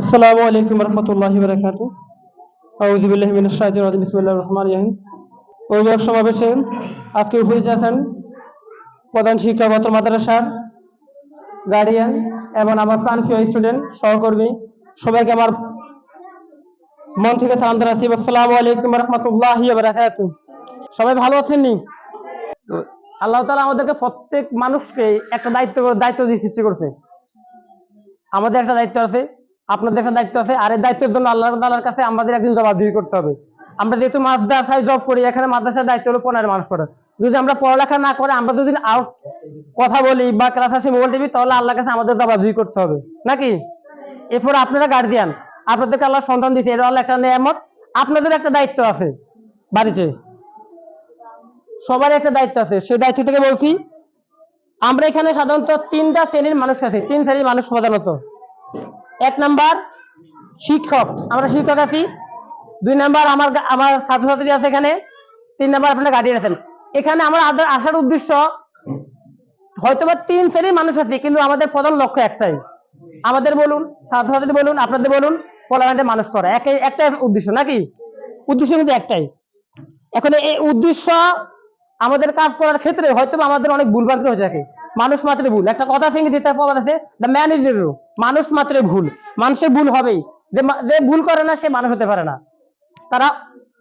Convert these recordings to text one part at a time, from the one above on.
আসসালামু আলাইকুম রহমতুল্লাহি বারাকাতু আউযু বিল্লাহি মিনাশ শাইতানির রাজিম। বিসমিল্লাহির রহমানির রহিম। অভিভাবক সমাবেশে আজকে উপস্থিত আছেন প্রধান শিক্ষক অত্র মাদ্রাসার গার্ডিয়ান এবং আমার প্রাণপ্রিয় স্টুডেন্ট সহকর্মী। সবাইকে আমার মন থেকে সালাম জানাচ্ছি। আসসালামু আলাইকুম রহমতুল্লাহি বারাকাতু সবাই ভালো আছেন নি? আল্লাহ তাআলা আমাদেরকে প্রত্যেক মানুষকে একটা দায়িত্ব দায়িত্ব দিয়ে সৃষ্টি করছে। আমাদের একটা দায়িত্ব আছে আপনাদের একটা দায়িত্ব আছে, আর এই দায়িত্বের জন্য আল্লাহ তালার কাছে আমাদের একদিন জবাবদিহি করতে হবে। আমরা যেহেতু মাদ্রাসায় জব করি, এখানে মাদ্রাসার দায়িত্ব হলো পনেরো মানুষ করা যদি আমরা পড়ালেখা না করে, আমরা যদি আউট কথা বলি বা ক্লাস আসে মোবাইল টিভি, তাহলে আল্লাহর কাছে আমাদের জবাবদিহি করতে হবে। নাকি? এরপর আপনারা গার্জিয়ান আপনাদেরকে আল্লাহ সন্তান দিয়েছে এটা আল্লাহ একটা নিয়ামত। আপনাদের একটা দায়িত্ব আছে বাড়িতে। সবার একটা দায়িত্ব আছে। সেই দায়িত্ব থেকে বলছি, আমরা এখানে সাধারণত তিনটা শ্রেণির মানুষ আছে, তিন শ্রেণির মানুষ প্রধানত। এক নাম্বার শিক্ষক। আমরা শিক্ষক আছি। দুই নাম্বার আমার আমার ছাত্রছাত্রী আছে এখানে। তিন নাম্বার আপনার গার্ডিয়ান আছেন। এখানে আমার আসার উদ্দেশ্য, হয়তোবা তিন শ্রেণির মানুষ আছে, কিন্তু আমাদের প্রধান লক্ষ্য একটাই। আমাদের বলুন, ছাত্রছাত্রী বলুন, আপনাদের বলুন পলামেন্টে মানুষ করা। একই একটাই উদ্দেশ্য, নাকি? উদ্দেশ্য কিন্তু একটাই। এখন এই উদ্দেশ্য আমাদের কাজ করার ক্ষেত্রে হয়তো আমাদের অনেক ভুলভ্রান্তি হয়ে থাকে। মানুষ মাত্রে ভুল। একটা কথা আছে যেটা প্রবাদ আছে দ্য ম্যান ইজ জিরো মানুষ মাত্রই ভুল। মানুষের ভুল হবেই। যে যে ভুল করে না, সে মানুষ হতে পারে না। তারা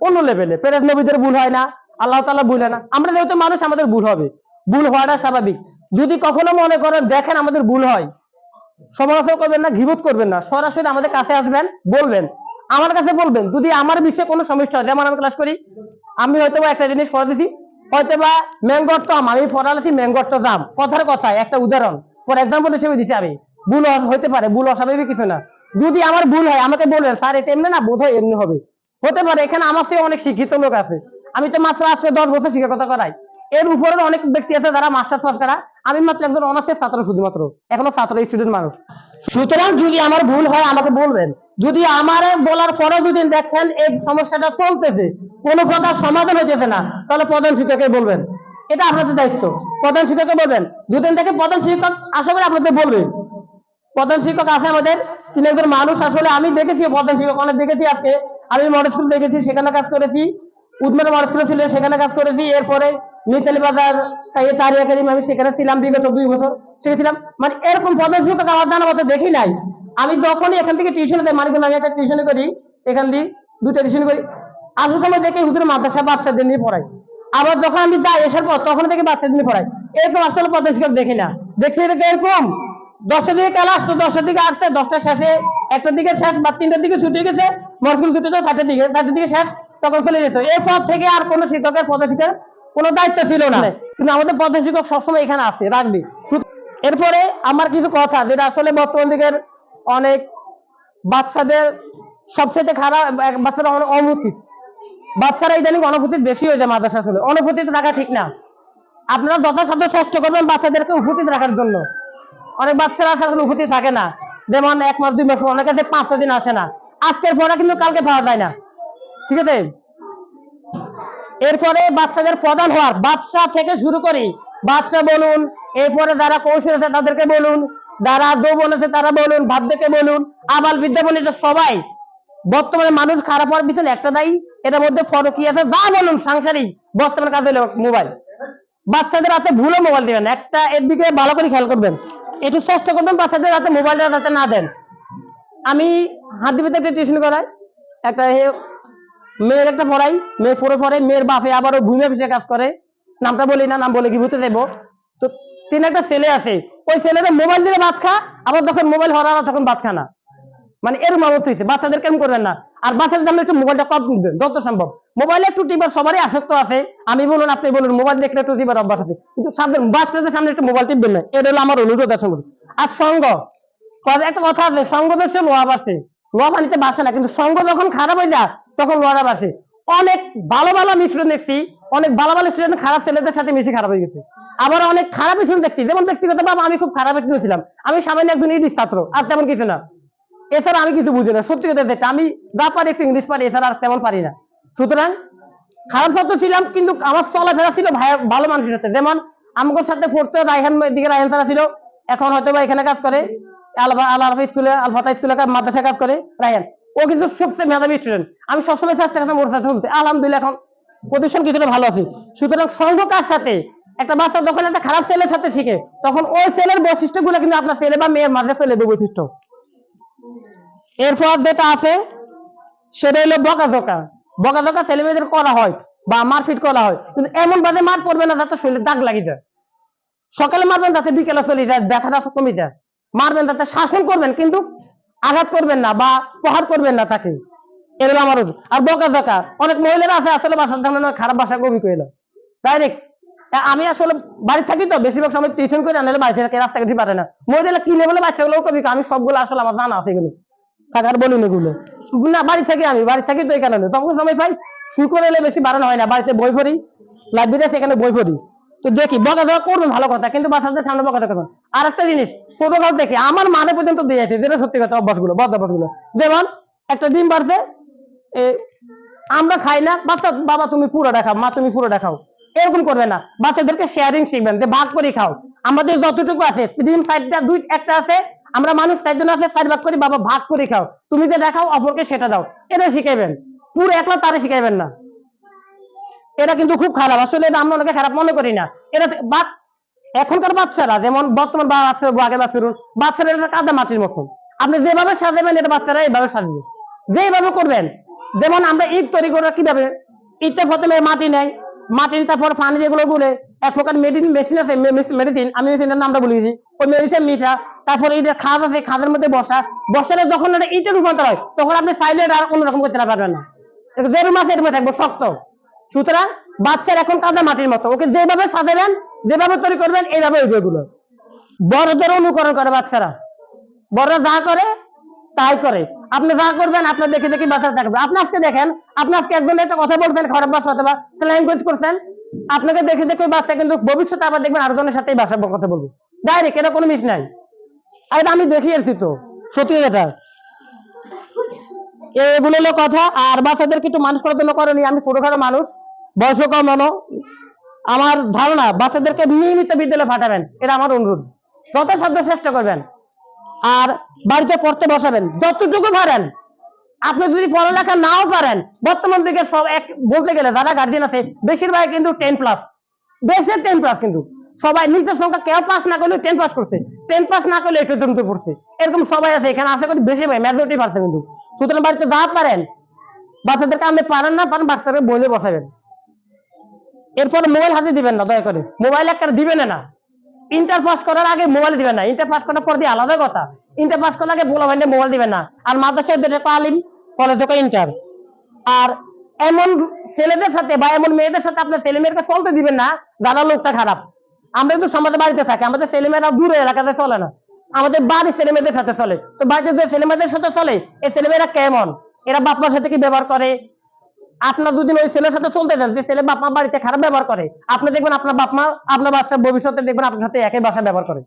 অন্য লেভেলে পেরেজ নবীদের ভুল হয় না, আল্লাহ তাআলা ভুল হয় না। আমরা যেহেতু মানুষ, আমাদের ভুল হবে। ভুল হওয়াটা স্বাভাবিক। যদি কখনো মনে করেন, দেখেন আমাদের ভুল হয়। সমালোচনা করবেন না, ঘিবত করবেন না। সরাসরি আমাদের কাছে আসবেন, বলবেন। আমার কাছে বলবেন। যদি আমার বিষয়ে কোনো সমস্যা হয়, যেমন আমি ক্লাস করি, আমি হয়তো একটা জিনিস পড়া দিছি হয়তো বা ম্যাঙ্গর তো আম, পড়ালেছি ম্যাঙ্গর তো দাম কথার কথা একটা উদাহরণ ফর এক্সাম্পল হিসেবে দিচ্ছি আমি। ভুল হতে পারে ভুল অস্বাভাবিক কিছু না। যদি আমার ভুল হয় আমাকে বলবেন স্যার এটা এমনি না বোধ হয় এমনি হবে। হতে পারে এখানে আমার চেয়ে অনেক শিক্ষিত লোক আছে। আমি তো মাত্র আজকে দশ বছর শিক্ষকতা করাই। এর উপরে অনেক ব্যক্তি আছে যারা মাস্টার পাস করা। আমি মাত্র একজন অনার্সের ছাত্র শুধুমাত্র। এখনও ছাত্র স্টুডেন্ট মানুষ। সুতরাং যদি আমার ভুল হয় আমাকে বলবেন। যদি আমার বলার পরেও যদি দেখেন এই সমস্যাটা চলতেছে, কোনো প্রকার সমাধান হইতেছে না, তাহলে প্রধান শিক্ষককে বলবেন। এটা আপনাদের দায়িত্ব। প্রধান শিক্ষককে বলবেন, দুদিন থেকে প্রধান শিক্ষক, আশা করি আপনাদের বলবে। প্রধান শিক্ষক আছে আমাদের, তিনি একজন মানুষ, আসলে আমি দেখেছি প্রধান শিক্ষক, অনেক দেখেছি আজকে। আমি মডেল স্কুল দেখেছি, সেখানে কাজ করেছি। উদ্মের মডেল স্কুল ছিল, সেখানে কাজ করেছি। এরপরে মিতালি বাজার সাইয়ে তারিয়া আমি সেখানে ছিলাম বিগত দুই বছর শিখেছিলাম মানে এরকম প্রধান শিক্ষক আমার জানা মতো দেখি নাই। আমি যখনই এখান থেকে টিউশন দেয় মানিক আমি একটা টিউশন করি এখান দিয়ে দুটো টিউশন করি। আসার সময় দেখে হুজুর মাদ্রাসা বাচ্চাদের নিয়ে পড়াই আবার যখন আমি যাই আসার পর তখন থেকে বাচ্চাদের নিয়ে পড়াই এরকম আসলে শিক্ষক দেখি না। দেখছি এটা এরকম দশটার দিকে ক্লাস তো দশটার দিকে আসছে দশটার শেষে একটার দিকে শেষ বা তিনটার দিকে ছুটি গেছে মরসুল ছুটি তো চারটার দিকে চারটার দিকে শেষ তখন চলে যেত। এরপর থেকে আর কোনো শিক্ষকের পদ শিক্ষকের কোনো দায়িত্ব ছিল না। কিন্তু আমাদের প্রধান শিক্ষক সবসময় এখানে আছে রাখবে। এরপরে আমার কিছু কথা যেটা আসলে বর্তমান দিকের অনেক বাচ্চাদের সবচেয়ে খারাপ বাচ্চারা অনেক অনুচিত। বাচ্চারা ইদানিং অনুভূতি বেশি হয়ে যায় মাদ্রাসা আসলে। অনুভূতিতে রাখা ঠিক না। আপনারা যথাসাধ্য চেষ্টা করবেন বাচ্চাদেরকে উপস্থিত রাখার জন্য। অনেক বাচ্চারা আসলে উপস্থিত থাকে না। যেমন এক মাস, দুই মাস অনেক আছে পাঁচটা দিন আসে না। আজকের পরে কিন্তু কালকে পাওয়া যায় না। ঠিক আছে? এরপরে বাচ্চাদের প্রধান হওয়ার বাচ্চা থেকে শুরু করি। বাচ্চা বলুন, এরপরে যারা কৌশল আছে তাদেরকে বলুন। যারা যৌবন আছে তারা বলুন ভাবদেরকে বলুন। আবার বিদ্যা বলুন এটা সবাই। বর্তমানে মানুষ খারাপ হওয়ার পিছনে একটা দায়ী, এটার মধ্যে ফরক আছে। যা বলুন, সাংসারিক, বর্তমানে কাজে মোবাইল বাচ্চাদের হাতে ভুলে মোবাইল দিবেন একটা এর দিকে ভালো করে খেয়াল করবেন। একটু চেষ্টা করবেন, বাচ্চাদের হাতে মোবাইলটা যাতে না দেন। আমি হাতিবিতে একটা টিউশন করাই। একটা মেয়ের একটা পড়াই। মেয়ে পড়ে পড়ে মেয়ের বাপে আবারও ভূমি অফিসে কাজ করে। নামটা বলি না, নাম বলে কি ভূতে দেবো। তো তিন একটা ছেলে আছে। ওই ছেলেটা মোবাইল দিলে ভাত খা, আবার যখন মোবাইল হরা তখন ভাত খা না। মানে এরকম অবস্থা হয়েছে বাচ্চাদের কেমন করবেন না? আর বাচ্চাদের সামনে একটু মোবাইলটা কম দিবেন যত সম্ভব। মোবাইলে একটু টিপার সবারই আসক্ত আছে, আমি বলুন, আপনি বলুন মোবাইল দেখলে একটু টিপার অভ্যাস আছে, কিন্তু বাচ্চাদের সামনে একটু মোবাইল টিপবেন না। এটা হলো আমার অনুরোধ আছে। আর সঙ্গ একটা কথা আছে, সঙ্গ দেশে লোহা বাসে। লোহা পানিতে বাসে না, কিন্তু সঙ্গ যখন খারাপ হয়ে যায়, তখন লোহাটা বাসে। অনেক ভালো ভালো স্টুডেন্ট দেখছি, অনেক ভালো ভালো স্টুডেন্ট খারাপ ছেলেদের সাথে মিশে খারাপ হয়ে গেছে। আবার অনেক খারাপ স্টুডেন্ট দেখছি, যেমন ব্যক্তিগত ভাবে আমি খুব খারাপ স্টুডেন্ট ছিলাম। আমি সামান্য একজন ইংলিশ ছাত্র, আর তেমন কিছু না। এছাড়া আমি কিছু বুঝি না। সত্যি কথা যেটা, আমি যা পারি একটু ইংলিশ পারি, এছাড়া আর তেমন পারি না। সুতরাং খারাপ ছাত্র ছিলাম, কিন্তু আমার চলাফেরা ছিল ভালো মানুষের সাথে। যেমন আমাদের সাথে পড়তে রায়হান দিকে রায়হান ছাড়া ছিল এখন হয়তো বা এখানে কাজ করে, আলফা, আল আলফা স্কুলে, আলফাতা স্কুলে মাদ্রাসা কাজ করে রায়ান ও কিন্তু সবচেয়ে মেধাবী স্টুডেন্ট আমি সবসময় চেষ্টা করতাম ওর সাথে হতে আলহামদুলিল্লাহ, এখন প্রতিষ্ঠান কিছুটা ভালো আছে। সুতরাং সঙ্গ কার সাথে একটা বাচ্চা যখন একটা খারাপ ছেলের সাথে শিখে, তখন ওই ছেলের বৈশিষ্ট্যগুলো কিন্তু আপনার ছেলে বা মেয়ের মাঝে ফেলে দেবে বৈশিষ্ট্য। এরপর যেটা আছে, সেটা হলো বকাঝোকা। বকাঝোকা ছেলে মেয়েদের করা হয় বা মারপিট করা হয়। কিন্তু এমন ভাবে মার পড়বে না যাতে শরীরে দাগ লাগি যায়। সকালে মারবেন যাতে বিকেলে চলে যায়, ব্যথাটা কমে যায়। মারবেন যাতে শাসন করবেন, কিন্তু আঘাত করবেন না বা প্রহার করবেন না তাকে। এগুলো আমার আর বকা জকা অনেক মহিলারা আছে আসলে বাসার সামনে না খারাপ ভাষা কবি কইল ডাইরেক্ট আমি আসলে বাড়ি থাকি তো, বেশিরভাগ সময় টিউশন করে আনলে বাড়ি থেকে রাস্তা কাটি পারে না। মহিলারা কিনে বলে বাচ্চাগুলো কবি আমি সবগুলো আসলে আমার জানা আছে এগুলো। থাকার বলি এগুলো? না, বাড়ি থেকে আমি, বাড়ি থাকি তো এই কারণে তখন সময় পাই, শুকর এলে বেশি বাড়ানো হয় না। বাড়িতে বই পড়ি লাইব্রেরি আছে, এখানে বই পড়ি। তো দেখি, বকা দেওয়া করবেন ভালো কথা, কিন্তু বাচ্চাদের সামনে বকা দেওয়া আর একটা জিনিস ছোটকাল থেকে আমার মানে পর্যন্ত দিয়েছে যেটা সত্যি কথা, অভ্যাসগুলো বদ অভ্যাসগুলো। যেমন, একটা ডিম বাড়ছে আমরা খাই না, বাচ্চা, বাবা তুমি পুরোটা খাও মা তুমি পুরোটা খাও এরকম করবে না। বাচ্চাদেরকে শেয়ারিং শিখবেন, যে ভাগ করে খাও। আমাদের যতটুকু আছে, ডিম সাইডটা দুই, একটা আছে, আমরা মানুষ চারজন আছে, চার ভাগ করি বাবা ভাগ করে খাও। তুমি যে দেখাও, অপরকে সেটা দাও। এটা শিখাইবেন। পুরো একলা তারে শিখাইবেন না। এটা কিন্তু খুব খারাপ। আসলে এটা আমরা অনেকে খারাপ মনে করি না। এটা বা- এখনকার বাচ্চারা, যেমন বর্তমান বাচ্চা আগের বাচ্চা বাচ্চারা এটা কাদা মাটির মতন। আপনি যেভাবে সাজাবেন, এটা বাচ্চারা এইভাবে সাজবে। যেভাবে করবেন, যেমন আমরা ঈদ তৈরি করা কীভাবে ঈদটা প্রথমে মাটি নেয় মাটি তারপর পানি যেগুলো গুলে, এক প্রকার মেডিসিন মেশিন আছে মেডিসিন আমি মেশিনের নামটা বলে দিয়েছি ওই মেডিসিন মিঠা, তারপরে এটা খাজ আছে, খাজের মধ্যে বসা। বসালে যখন এটা ইটে রূপান্তর হয়, তখন আপনি চাইলে এটা আর অন্যরকম করতে না পারবেন না। যে রুম আছে এর থাকব, শক্ত। সুতরাং বাচ্চার এখন কাদা মাটির মতো। ওকে যেভাবে সাজাবেন যেভাবে তৈরি করবেন, এইভাবে হইবে এগুলো। বড়দের অনুকরণ করে বাচ্চারা। বড়রা যা করে, তাই করে। আপনি যা করবেন, আপনার দেখে দেখে বাচ্চা থাকবে আপনি আজকে দেখেন, আপনি আজকে একজন একটা কথা বলছেন, খারাপ ভাষা অথবা ল্যাঙ্গুয়েজ করছেন। আপনাকে দেখে দেখে ওই বাচ্চা কিন্তু ভবিষ্যতে আবার দেখবেন আরেকজনের সাথে এই ভাষা কথা বলব। ডাইরেক্ট এটা কোনো মিস নাই। আর আমি দেখি এসেছি তো, সত্যি এটা এগুলো কথা। আর বাচ্চাদেরকে একটু মানুষ করার জন্য করেনি আমি ছোটখাটো মানুষ বয়স কম আমার ধারণা বাচ্চাদেরকে নিয়মিত বিদ্যালয়ে পাঠাবেন, এটা আমার অনুরোধ। যথাসাধ্য চেষ্টা করবেন, আর বাড়িতে পড়তে বসাবেন, যতটুকু পারেন। আপনি যদি পড়ালেখা নাও পারেন, বর্তমান দিকে সব এক, বলতে গেলে যারা গার্জিয়ান আছে, বেশিরভাগ কিন্তু টেন প্লাস বেশি টেন প্লাস কিন্তু। সবাই নিজের সংখ্যা কেউ পাস না করলে টেন পাস করছে। টেন পাস না করলে একটু জমতে পড়ছে। এরকম সবাই আছে, এখানে আশা করি বেশি ভাই মেজরিটি পারছে কিন্তু। সুতরাং বাড়িতে যা পারেন, বাচ্চাদেরকে আপনি পারেন না পারেন, বাচ্চাদেরকে বলে বসাবেন। এরপরে মোবাইল হাতে দিবেন না, দয়া করে। মোবাইল একটা দিবেন না। ইন্টার পাস করার আগে মোবাইল দিবেন না। ইন্টার পাস করার পর দিয়ে আলাদা কথা। ইন্টার পাস করার আগে বলা ভাইন্ডে মোবাইল দিবেন না। আর মাদ্রাসায় যেটা আলিম? কলেজে ইন্টার আর এমন ছেলেদের সাথে বা এমন মেয়েদের সাথে আপনার ছেলে মেয়েকে চলতে দিবেন না, যারা লোকটা খারাপ। আমরা কিন্তু সমাজে বাড়িতে থাকি, আমাদের ছেলে মেয়েরা দূরে এলাকাতে চলে না। আমাদের বাড়ির ছেলে মেয়েদের সাথে চলে। তো বাড়িতে যে ছেলে মেয়েদের সাথে চলে, এই ছেলে মেয়েরা কেমন? এরা বাপ মার সাথে কি ব্যবহার করে? আপনার দুদিন ওই ছেলের সাথে চলতে যান, যে ছেলে বাপ মা বাড়িতে খারাপ ব্যবহার করে, আপনি দেখবেন আপনার বাপ মা আপনার বাচ্চা ভবিষ্যতে দেখবেন আপনার সাথে একই ভাষা ব্যবহার করে।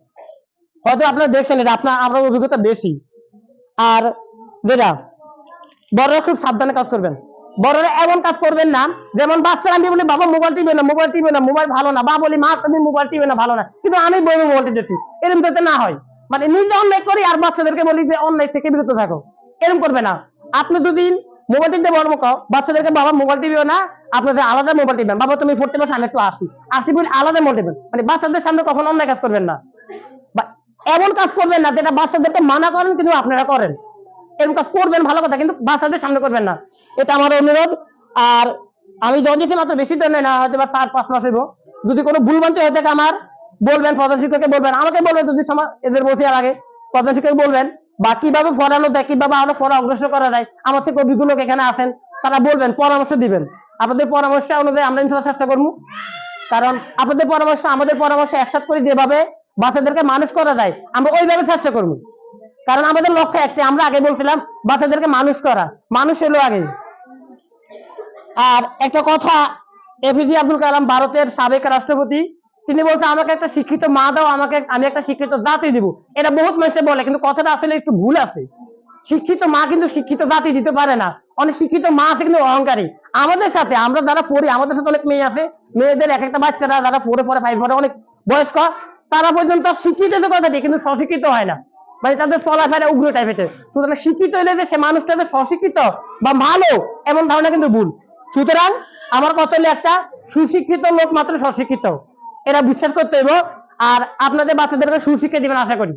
হয়তো আপনারা দেখছেন এটা, আপনার আপনার অভিজ্ঞতা বেশি। আর যেটা, বড়রা খুব সাবধানে কাজ করবেন। বড়রা এমন কাজ করবেন না, যেমন বাচ্চারা, আমি বলি, বাবা মোবাইল টিপে না মোবাইল টিপে না মোবাইল ভালো না। বা বলি, মা, তুমি মোবাইল টিপে না, ভালো না। কিন্তু আমি বই মোবাইল টিপেছি এরকম যাতে না হয়। মানে নিজে অন্যায় করি, আর বাচ্চাদেরকে বলি যে, অন্যায় থেকে বিরত থাকো। এরকম করবে না। আপনি যদি মোবাইল টিপতে বড় মুখ বাচ্চাদেরকে বাবা মোবাইল টিপিও না, আপনাদের আলাদা মোবাইল টিপবেন। বাবা, তুমি পড়তে পারছ আমি একটু আসি আসি বলে আলাদা মোবাইল টিপবেন। মানে বাচ্চাদের সামনে কখনো অন্যায় কাজ করবেন না। এমন কাজ করবেন না যেটা বাচ্চাদেরকে মানা করেন, কিন্তু আপনারা করেন। এরকম কাজ করবেন, ভালো কথা, কিন্তু বাচ্চাদের সামনে করবেন না। এটা আমার অনুরোধ। আর আমি জয় দিয়েছি মাত্র বেশি দিন না হয়তো বা চার, পাঁচ মাস হইব। যদি কোনো ভুল ভুলভ্রান্তি হয়ে থাকে আমার, বলবেন, প্রধান শিক্ষককে বলবেন। আমাকে বলবেন যদি সমাজ এদের বসে আগে, প্রধান শিক্ষক বলবেন বা কীভাবে পড়ানো যায় কীভাবে আরও পড়া অগ্রসর করা যায়, আমার থেকে অভিজ্ঞ লোক এখানে আছেন, তারা বলবেন, পরামর্শ দিবেন। আপনাদের পরামর্শ অনুযায়ী আমরা ইনশাল্লাহ চেষ্টা করব। কারণ আপনাদের পরামর্শ, আমাদের পরামর্শ একসাথে করে যেভাবে বাচ্চাদেরকে মানুষ করা যায়, আমরা ওইভাবে চেষ্টা করব। কারণ আমাদের লক্ষ্য একটি আমরা আগে বলছিলাম, বাচ্চাদেরকে মানুষ করা, মানুষ হলো আগে। আর একটা কথা এপিজে আব্দুল কালাম, ভারতের সাবেক রাষ্ট্রপতি তিনি বলছে, আমাকে একটা শিক্ষিত মা দাও, আমাকে, আমি একটা শিক্ষিত জাতি দিব। এটা বহুত মানুষে বলে, কিন্তু কথাটা আসলে একটু ভুল আছে। শিক্ষিত মা কিন্তু শিক্ষিত জাতি দিতে পারে না। অনেক শিক্ষিত মা আছে কিন্তু অহংকারী। আমাদের সাথে, আমরা যারা পড়ি, আমাদের সাথে অনেক মেয়ে আছে। মেয়েদের এক একটা বাচ্চারা যারা পড়ে পড়ে ফাইভ পড়ে, অনেক বয়স্ক, তারা পর্যন্ত শিক্ষিত তো কথা ঠিক কিন্তু স্বশিক্ষিত হয় না। মানে তাদের চলাফেরা উগ্র টাইপের সুতরাং শিক্ষিত হলে যে সে মানুষটা যে স্বশিক্ষিত বা ভালো, এমন ধারণা কিন্তু ভুল। সুতরাং আমার কথা হলো একটা সুশিক্ষিত লোক মাত্র স্বশিক্ষিত। এরা বিশ্বাস করতে হইব, আর আপনাদের বাচ্চাদেরকে সুশিক্ষা দিবেন, আশা করি।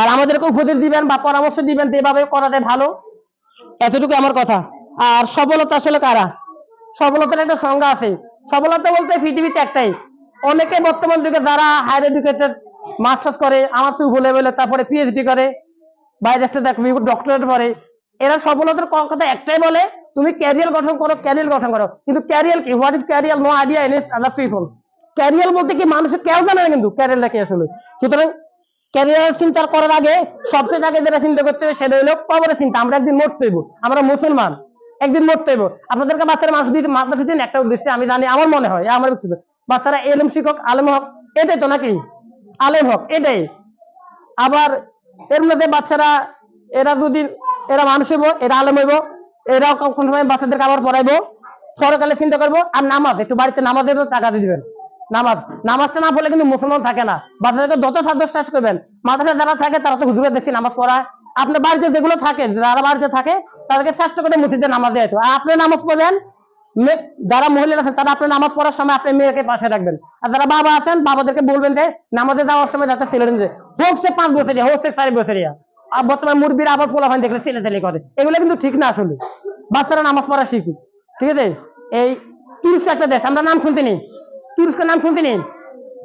আর আমাদেরকে উপদেশ দিবেন বা পরামর্শ দিবেন যে এভাবে করা যায় ভালো। এতটুকু আমার কথা। আর সফলতা আসলে কারা? সফলতার একটা সংজ্ঞা আছে। সফলতা বলতে পৃথিবীতে একটাই। অনেকে বর্তমান যুগে যারা হায়ার এডুকেটেড মাস্টার্স করে, আমার তো লেভেলে তারপরে পিএইচডি করে, বাইরে ডক্টরেট করে এরা সফলতার কথা একটাই বলে, তুমি ক্যারিয়ার গঠন করো ক্যারিয়ার গঠন করো। কিন্তু ক্যারিয়ার কি? What is career no idea in is other people career বলতে কি মানুষের কেউ জানে না কিন্তু ক্যারিয়ারটা কি আসলে? সুতরাং ক্যারিয়ার চিন্তা করার আগে সবচেয়ে আগে যেটা চিন্তা করতে হবে সেটা হলো কবরের চিন্তা। আমরা একদিন মরতে হইব। আমরা মুসলমান, একদিন মরতে হইব। আপনাদেরকে বাচ্চারা মানুষ দিতে মাদ্রাসা দিন, একটা উদ্দেশ্যে আমি জানি, আমার মনে হয় আমার ব্যক্তিগত বাচ্চারা এলম শিক্ষক, আলেম হক, এটাই তো নাকি? আলেম হক, এটাই। আবার এর মধ্যে বাচ্চারা, এরা যদি এরা মানুষ হইব, এরা আলেম হইব এরা কোন সময় বাচ্চাদেরকে আবার পড়াইবো, পরকালে চিন্তা করব, আর নামাজ, একটু বাড়িতে নামাজের টাকা দিবেন। নামাজ, নামাজটা না পড়লে কিন্তু মুসলমান থাকে না। বাচ্চাদেরকে যত সাধ্য শেষ করবেন মাদ্রাসা যারা থাকে, তারা তো হুজুরের দেখছি নামাজ পড়ায়। আপনার বাড়িতে যেগুলো থাকে, যারা বাড়িতে থাকে, তাদেরকে চেষ্টা করে মসজিদে নামাজ দেয় আর আপনি নামাজ পড়বেন যারা মহিলা আছেন, তারা আপনি নামাজ পড়ার সময় আপনি মেয়েকে পাশে রাখবেন। আর যারা বাবা আছেন, বাবাদেরকে বলবেন যে, নামাজে যাওয়ার সময় যাতে ছেলে যায়। হোক সে পাঁচ বছরিয়া হোক সে চার বছরিয়া। আর বর্তমানে মুরবির আবার পোলাপান দেখলে ছেলে ছেলে করে। এগুলো কিন্তু ঠিক না আসলে। বাচ্চারা নামাজ পড়া শিখুক। ঠিক আছে? এই তুরস্ক একটা দেশ, আমরা নাম শুনতে নেই। তুরস্কের নাম শুনতে নেই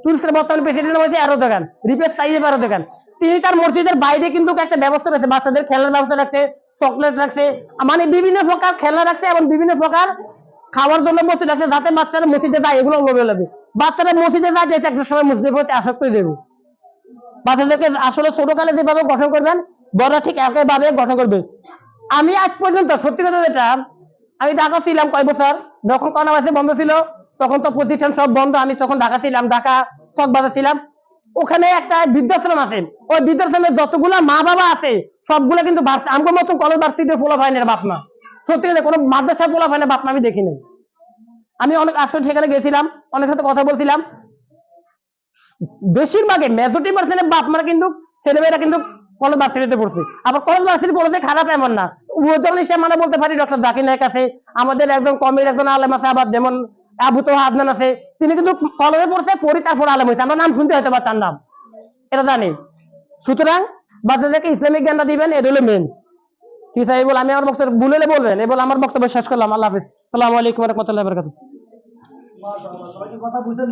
তুরস্কের বর্তমানে প্রেসিডেন্ট হয়েছে এরদোগান। রিপেস Tayyip Erdogan. তিনি তার মসজিদের বাইরে কিন্তু একটা ব্যবস্থা রাখছে, বাচ্চাদের খেলার ব্যবস্থা রাখছে চকলেট রাখছে মানে বিভিন্ন প্রকার খেলনা রাখছে এবং বিভিন্ন প্রকার খাওয়ার জন্য মসজিদ আছে যাতে বাচ্চারা মসজিদে যায়, এগুলো লোভে বাচ্চারা মসজিদে যায় যেটা একটা সময় মসজিদের প্রতি আসক্ত দেবে বাচ্চাদেরকে আসলে ছোটকালে যেভাবে গঠন করবেন বড় ঠিক একইভাবে গঠন করবে। আমি আজ পর্যন্ত, সত্যি কথা যেটা, আমি ঢাকা ছিলাম কয় বছর? যখন করোনা ভাইরাস বন্ধ ছিল। তখন তো প্রতিষ্ঠান সব বন্ধ, আমি তখন ঢাকা ছিলাম, ঢাকা চকবাজার ছিলাম। ওখানে একটা বৃদ্ধাশ্রম আছে। ওই বৃদ্ধাশ্রমে যতগুলা মা বাবা আছে, সবগুলা কিন্তু আমার মতন কলেজ ভার্সিটির ফোলা হয় না বাপ মা। সত্যি কথা কোনো মাদ্রাসায় ফোলা হয় না বাপ মা, আমি দেখি নাই। আমি অনেক আসলে সেখানে গেছিলাম, অনেক সাথে কথা বলছিলাম। বেশিরভাগে মেজরিটি পার্সেন্টের বাপ মারা কিন্তু ছেলেমেয়েরা কিন্তু কলেজ ভার্সিটিতে পড়ছে। আবার কলেজ ভার্সিটি পড়তে খারাপ এমন না। উদাহরণ হিসেবে মানে বলতে পারি ডক্টর জাকির নায়ক আছে, আমাদের একজন কমির একজন আলেম আছে, আবার যেমন আবু তো আদনান আছে, তিনি কিন্তু কলেজে পড়ছে, পড়ি তারপর আলেম হয়েছে। আমরা নাম শুনতে হয়তো বা তার নাম। এটা জানি। সুতরাং বাচ্চাদেরকে ইসলামিক জ্ঞানটা দিবেন, এটা হলো মেন কি স্যার বল, আমি আমার বক্তব্য বলে বলবেন। এবার আমার বক্তব্য শেষ করলাম। আল্লাহ হাফিজ। সালাম আলাইকুম রহমতুল্লাহ বরকাত কথা বুঝেন